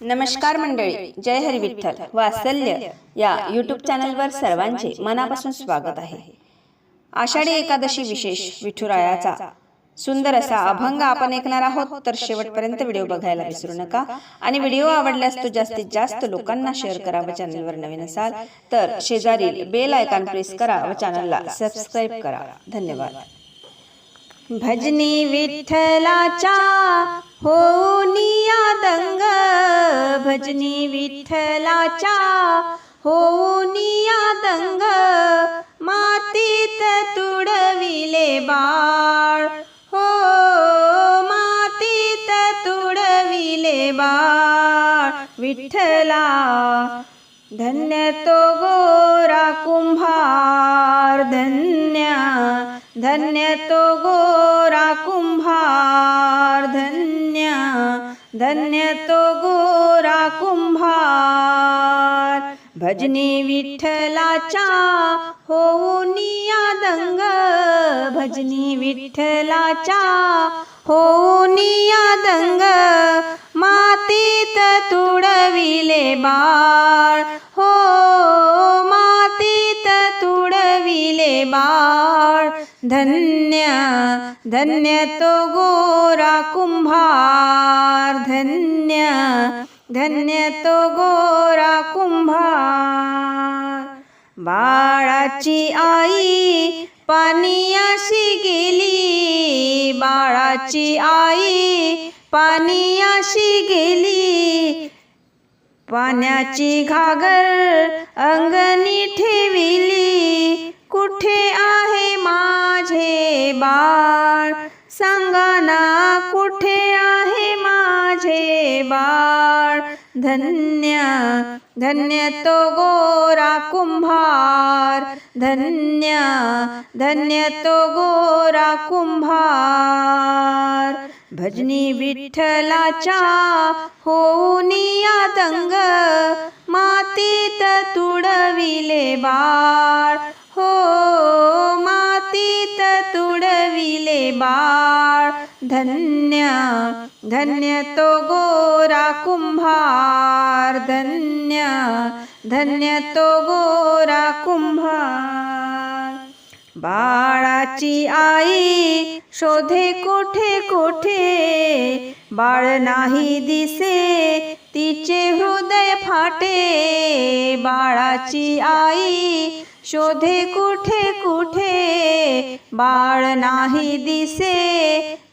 नमस्कार मंडळी जय हरी विठ्ठल वात्सल्य या यूट्यूब चॅनलवर सर्वांचे मनापासून स्वागत आहे. आषाढी एकादशी विशेष विठुरायाचा सुंदर असा अभंग आपण ऐकणार आहोत तर शेवटपर्यंत व्हिडिओ बघायला विसरू नका. आणि व्हिडिओ आवडल्यास तो जास्तीत जास्त लोकांना शेअर करा व चॅनलवर नवीन असाल तर शेजारील बेल आयकॉन प्रेस करा व चॅनलला सबस्क्राईब करा. धन्यवाद. भजनी विठ्ठलाच्या होऊन भजनी विठ्ठलाच्या होनिया दंग मातीत तुडविले बाळ. हो मातीत तुडविले बाळ. विठ्ठला धन्य तो गोरा कुंभार. धन्य धन्य तो गोरा कुंभार. धन्य तो गोरा कुंभार. भजनी विठ्ठलाचा होनिया दंग. भजनी विठ्ठलाचा होऊनिया दंग. मातीत तुडविले बाळ. हो मातीत तुडविले बाळ. धन्य धन्य तो गोरा कुंभार धन्य धन्य तो गोरा कुंभार. बाळाची आई पाणीयाशी गेली बाळाची आई पाणीयाशी गेली पाण्याची घागर अंगणी ठेविली. कुठे आहे माझे बाळ? सांगा ना कुठे आहे माझे बाळ? धन्य धन्य तो गोरा कुंभार. धन्य धन्य तो गोरा कुंभार. भजनी विठ्ठलाच्या हो संग मातीत तुडविले बाळ. हो मातीत तुडविले बाळ. धन्य धन्य तो गोरा कुंभार. धन्य धन्य तो गोरा कुंभार. बाळाची आई शोधे कोठे कोठे बाळ नाही दिसे तिचे हृदय फाटे बाळाची आई शोधे कुठे कुठे बाळ नाही दिसे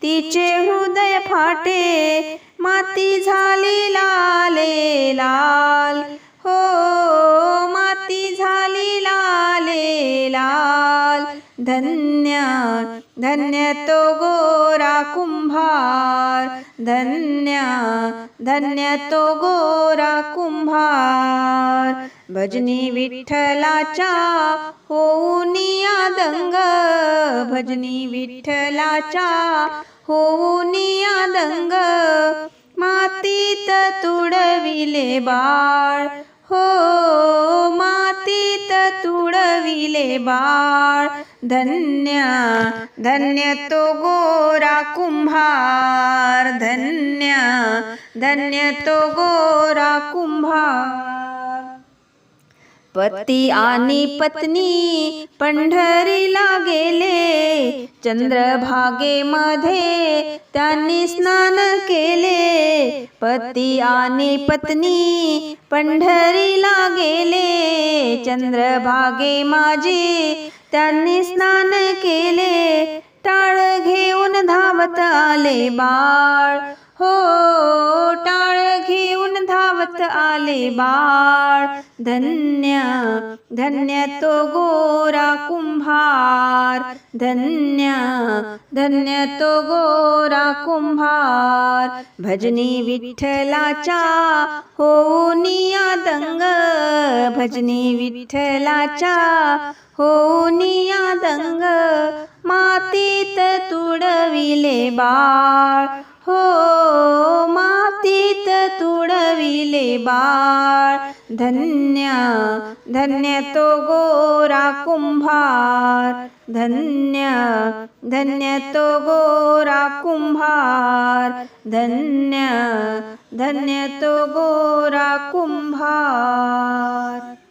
तिचे हृदय फाटे माती झाली लाले लाल हो धन्य धन्य तो गोरा कुंभार। धन्य धन्य तो गोरा कुंभार। भजनी विठ्ठलाच्या होनिया दंग। भजनी विठ्ठलाच्या होनिया दंग। मातीत तुडविले बाळ। हो दिले बाळ धन्य धन्य तो गोरा कुंभार धन्य धन्य तो गोरा कुंभार. पती आणि पत्नी पंढरीला गेले चंद्रभागेमध्ये त्यांनी स्नान केले. पती आणि पत्नी पंढरीला गेले चंद्रभागे माझे त्यांनी स्नान केले. टाळ घेऊन धावत आले बाळ. हो, टाळ घेऊन धावत आले बाळ. धन्य धन्य तो गोरा कुंभार. धन्य धन्य तो गोरा कुंभार. भजनी विठ्ठलाच्या होनिया दंग. भजनी विठ्ठलाच्या होनिया दंग. मातीत तुडविले बाळ. हो मातीत तुडविले बाळ. धन्य धन्य तो गोरा कुंभार. धन्य धन्य तो गोरा कुंभार. धन्य धन्य तो गोरा कुंभार.